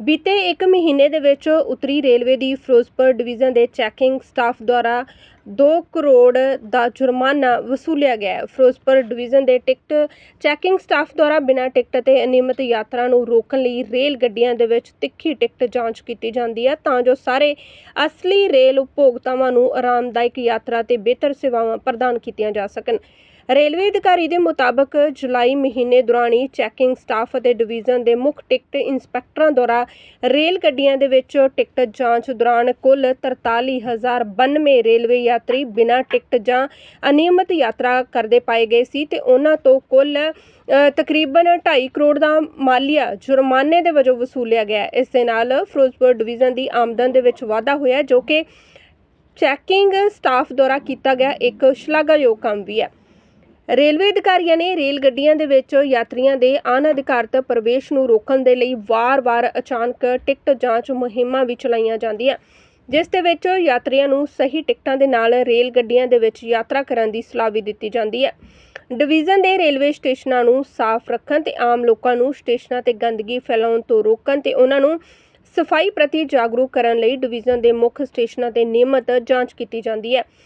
ਬੀਤੇ ਇੱਕ ਮਹੀਨੇ ਦੇ ਵਿੱਚ ਉੱਤਰੀ ਰੇਲਵੇ ਦੀ ਫਿਰੋਜ਼ਪੁਰ ਡਿਵੀਜ਼ਨ ਦੇ ਚੈਕਿੰਗ ਸਟਾਫ ਦੁਆਰਾ ਦੋ ਕਰੋੜ ਦਾ ਜੁਰਮਾਨਾ ਵਸੂਲਿਆ ਗਿਆ ਹੈ। ਫਿਰੋਜ਼ਪੁਰ ਡਿਵੀਜ਼ਨ ਦੇ ਟਿਕਟ ਚੈਕਿੰਗ ਸਟਾਫ ਦੁਆਰਾ ਬਿਨਾਂ ਟਿਕਟ ਅਤੇ ਅਨਿਯਮਿਤ ਯਾਤਰਾ ਨੂੰ ਰੋਕਣ ਲਈ ਰੇਲ ਗੱਡੀਆਂ ਦੇ ਵਿੱਚ ਤਿੱਖੀ ਟਿਕਟ ਜਾਂਚ ਕੀਤੀ ਜਾਂਦੀ ਹੈ, ਤਾਂ ਜੋ ਸਾਰੇ ਅਸਲੀ ਰੇਲ ਉਪਭੋਗਤਾਵਾਂ ਨੂੰ ਆਰਾਮਦਾਇਕ ਯਾਤਰਾ ਤੇ ਬਿਹਤਰ ਸੇਵਾਵਾਂ ਪ੍ਰਦਾਨ ਕੀਤੀਆਂ ਜਾ ਸਕਣ। ਰੇਲਵੇ ਅਧਿਕਾਰੀ ਦੇ ਮੁਤਾਬਕ ਜੁਲਾਈ ਮਹੀਨੇ ਦੌਰਾਨ ਹੀ ਚੈਕਿੰਗ ਸਟਾਫ ਅਤੇ ਡਿਵੀਜ਼ਨ ਦੇ ਮੁੱਖ ਟਿਕਟ ਇੰਸਪੈਕਟਰਾਂ ਦੁਆਰਾ ਰੇਲ ਗੱਡੀਆਂ ਦੇ ਵਿੱਚ ਟਿਕਟ ਜਾਂਚ ਦੌਰਾਨ ਕੁੱਲ 43092 ਰੇਲਵੇ ਯਾਤਰੀ ਬਿਨਾਂ ਟਿਕਟ ਜਾਂ ਅਨਿਯਮਿਤ ਯਾਤਰਾ ਕਰਦੇ ਪਾਏ ਗਏ ਸੀ ਤੇ ਉਹਨਾਂ ਤੋਂ ਕੁੱਲ ਤਕਰੀਬਨ 2.5 ਕਰੋੜ ਦਾ ਮਾਲੀਆ ਜੁਰਮਾਨੇ ਦੇ ਵਜੋਂ ਵਸੂਲਿਆ ਗਿਆ। ਇਸ ਦੇ ਨਾਲ ਫਿਰੋਜ਼ਪੁਰ ਡਿਵੀਜ਼ਨ ਦੀ ਆਮਦਨ ਦੇ ਵਿੱਚ ਵਾਧਾ ਹੋਇਆ ਜੋ ਕਿ ਚੈਕਿੰਗ ਸਟਾਫ ਦੁਆਰਾ ਕੀਤਾ ਗਿਆ ਇੱਕ ਸ਼ਲਾਘਾਯੋਗ ਕੰਮ ਵੀ ਹੈ। ਰੇਲਵੇ ਅਧਿਕਾਰੀਆਂ ਨੇ ਰੇਲ ਗੱਡੀਆਂ ਦੇ ਵਿੱਚ ਯਾਤਰੀਆਂ ਦੇ ਅਨਅਧਿਕਾਰਤ ਪ੍ਰਵੇਸ਼ ਨੂੰ ਰੋਕਣ ਦੇ ਲਈ ਵਾਰ-ਵਾਰ ਅਚਾਨਕ ਟਿਕਟ ਜਾਂਚ ਮੁਹਿੰਮਾਂ ਵੀ ਚਲਾਈਆਂ ਜਾਂਦੀਆਂ। ਜਿਸ ਦੇ ਵਿੱਚ ਯਾਤਰੀਆਂ ਨੂੰ ਸਹੀ ਟਿਕਟਾਂ ਦੇ ਨਾਲ ਰੇਲ ਗੱਡੀਆਂ ਦੇ ਵਿੱਚ ਯਾਤਰਾ ਕਰਨ ਦੀ ਸਲਾਹ ਵੀ ਦਿੱਤੀ ਜਾਂਦੀ ਹੈ। ਡਿਵੀਜ਼ਨ ਦੇ ਰੇਲਵੇ ਸਟੇਸ਼ਨਾਂ ਨੂੰ ਸਾਫ਼ ਰੱਖਣ ਤੇ ਆਮ ਲੋਕਾਂ ਨੂੰ ਸਟੇਸ਼ਨਾਂ ਤੇ ਗੰਦਗੀ ਫੈਲਾਉਣ ਤੋਂ ਰੋਕਣ ਤੇ ਉਹਨਾਂ ਨੂੰ ਸਫ਼ਾਈ ਪ੍ਰਤੀ ਜਾਗਰੂਕ ਕਰਨ ਲਈ ਡਿਵੀਜ਼ਨ ਦੇ ਮੁੱਖ ਸਟੇਸ਼ਨਾਂ ਤੇ ਨਿਯਮਤ ਜਾਂਚ ਕੀਤੀ ਜਾਂਦੀ ਹੈ।